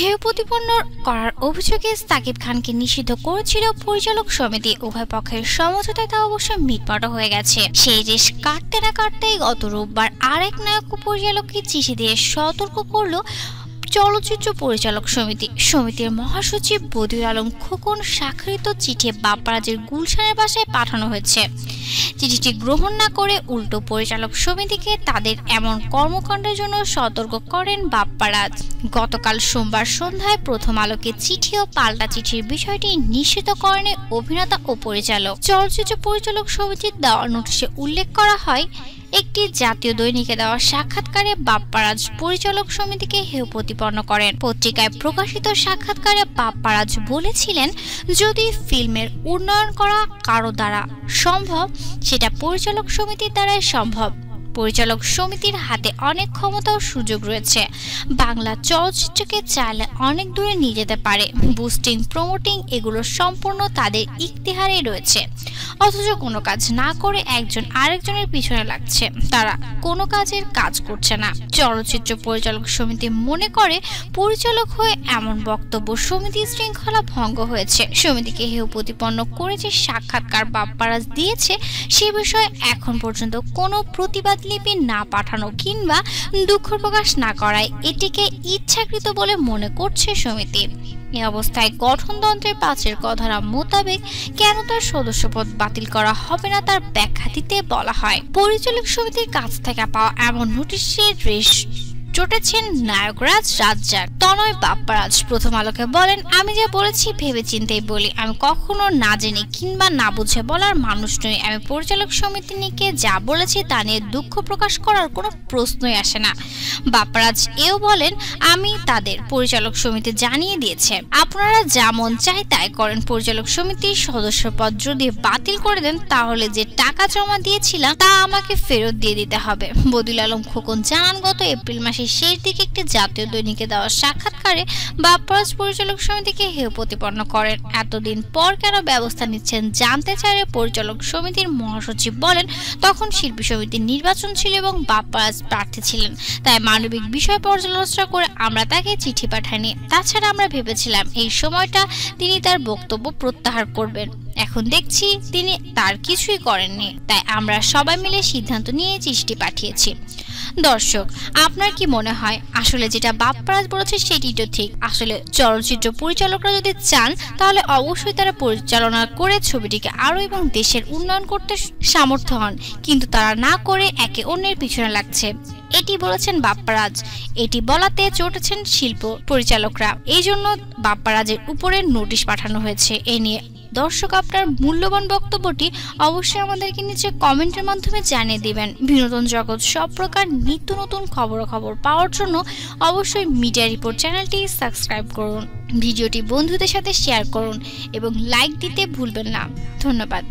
হেয় প্রতিপন্ন করার অভিযোগে সাকিব খানকে নিষিদ্ধ করেছিল পরিচালক সমিতি। উভয় পক্ষের সমঝোতায় তা অবশ্য মিটমাট হয়ে গেছে। সেই দেশ কাটতে না কাটতেই গত রোববার আরেক নায়ক পরিচালককে চিঠি দিয়ে সতর্ক করল চলচ্চিত্র পরিচালক সমিতি। সমিতির মহাসচিব বদিউল আলম খোকন স্বাক্ষরিত চিঠি বাপ্পারাজের গুলশানের বাসায় পাঠানো হয়েছে। চিঠিটি গ্রহণ না করে উল্টো পরিচালক সমিতিকে তাদের এমন কর্মকাণ্ডের জন্য সতর্ক করেন বাপ্পারাজ। গতকাল সোমবার সন্ধ্যায় প্রথম আলোকে চিঠি ও পাল্টা চিঠির বিষয়টি নিশ্চিত করেন অভিনেতা ও পরিচালক। চলচ্চিত্র পরিচালক সমিতির দেওয়া নোটিশে উল্লেখ করা হয়, একটি জাতীয় দৈনিকে দেওয়া সাক্ষাৎকারে বাপ্পারাজ পরিচালক সমিতিকে হেয় প্রতিপন্ন করেন। পত্রিকায় প্রকাশিত সাক্ষাৎকারে বাপ্পারাজ বলেছিলেন, যদি ফিল্মের উন্নয়ন করা কারও দ্বারা সম্ভব সেটা পরিচালক সমিতির দ্বারাই সম্ভব। পরিচালক সমিতির হাতে অনেক ক্ষমতা ও সুযোগ রয়েছে। বাংলা চলচ্চিত্রকে চাইলে অনেক দূরে নিয়ে যেতে পারে। বুস্টিং প্রমোটিং এগুলো সম্পূর্ণ তাদের ইতিহারেই রয়েছে। অথচ কোনো কাজ না করে একজন আরেকজনের পিছনে লাগছে। তারা কোনো কাজের কাজ করছে না। চলচ্চিত্র পরিচালক সমিতি মনে করে, পরিচালক হয়ে এমন বক্তব্য সমিতি শৃঙ্খলা ভঙ্গ হয়েছে। সমিতিকে হেউ প্রতিপন্ন করে যে সাক্ষাৎকার বাপ্পারাজ দিয়েছে সে বিষয়ে এখন পর্যন্ত কোনো প্রতিবাদ লিপি না পাঠানো কিংবা দুঃখ প্রকাশ না করায় এটিকে ইচ্ছাকৃত বলে মনে করছে সমিতি। এ অবস্থায় গঠনতন্ত্রের পাঁচের কথারা মোতাবেক কেন তার সদস্যপদ বাতিল করা হবে না তার ব্যাখ্যা দিতে বলা হয়। পরিচালক সমিতির কাছ থেকে পাওয়া এমন নোটিশের রেশ চটেছেন নায়করাজ রাজ্জাক। তনয় বাপ্পারাজ প্রথম আলোকে বলেন, আমি যা বলেছি ভেবে চিন্তেই বলি। আমি কখনো না জেনে কিংবা না বুঝে বলার মানুষ নই। আমি পরিচালক সমিতি নিয়ে যা বলেছি তা নিয়ে দুঃখ প্রকাশ করার কোনো প্রশ্নই আসে না। বাপ্পারাজ এও বলেন, আমি তাদের পরিচালক সমিতি জানিয়ে দিয়েছে। আপনারা যেমন চাই তাই করেন। পরিচালক সমিতির সদস্যপদ যদি বাতিল করে দেন, তাহলে যে টাকা জমা দিয়েছিলাম, তা আমাকে ফেরত দিয়ে দিতে হবে। বদিল আলম খোকন জানান, গত এপ্রিল মাসে শেষ দিকে একটি জাতীয় দৈনিকে দেওয়া সাক্ষাৎকারে বাপ্পারাজ পরিচালক সমিতিকে হেয় প্রতিপন্ন করেন। এতদিন পর কেন ব্যবস্থা নিচ্ছেন জানতে চাইলে পরিচালক সমিতির মহাসচিব বলেন, তখন শিল্পী সমিতির নির্বাচন ছিল এবং বাপ্পারাজ প্রার্থী ছিলেন। তাই মানবিক বিষয় পর্যালোচনা করে আমরা তাকে চিঠি পাঠাইনি। তাছাড়া আমরা ভেবেছিলাম এই সময়টা তিনি তার বক্তব্য প্রত্যাহার করবেন। এখন দেখছি তিনি তার কিছুই করেননি, তাই আমরা সবাই মিলে সিদ্ধান্ত নিয়ে চিঠিটি পাঠিয়েছি। দর্শক, আপনার কি মনে হয়? আসলে যেটা বাপ্পারাজ বলেছে সেটি তো ঠিক। আসলে চলচ্চিত্র পরিচালকরা যদি চান, তাহলে অবশ্যই তারা পরিচালনা করে ছবিটিকে আরও এবং দেশের উন্নয়ন করতে সামর্থ্য হন। কিন্তু তারা না করে একে অন্যের পিছনে লাগছে। এটি বলেছেন বাপ্পারাজ এটি বলাতে চটেছেন শিল্প পরিচালকরা। এই জন্য বাপ্পারাজের উপরে নোটিশ পাঠানো হয়েছে। এ নিয়ে দর্শক, আপনার মূল্যবান বক্তব্যটি অবশ্যই আমাদেরকে নিচে কমেন্টের মাধ্যমে জানিয়ে দিবেন। বিনোদন জগৎ সব প্রকার নিত্য নতুন খবরাখবর পাওয়ার জন্য অবশ্যই মিডিয়া রিপোর্ট চ্যানেলটি সাবস্ক্রাইব করুন। ভিডিওটি বন্ধুদের সাথে শেয়ার করুন এবং লাইক দিতে ভুলবেন না। ধন্যবাদ।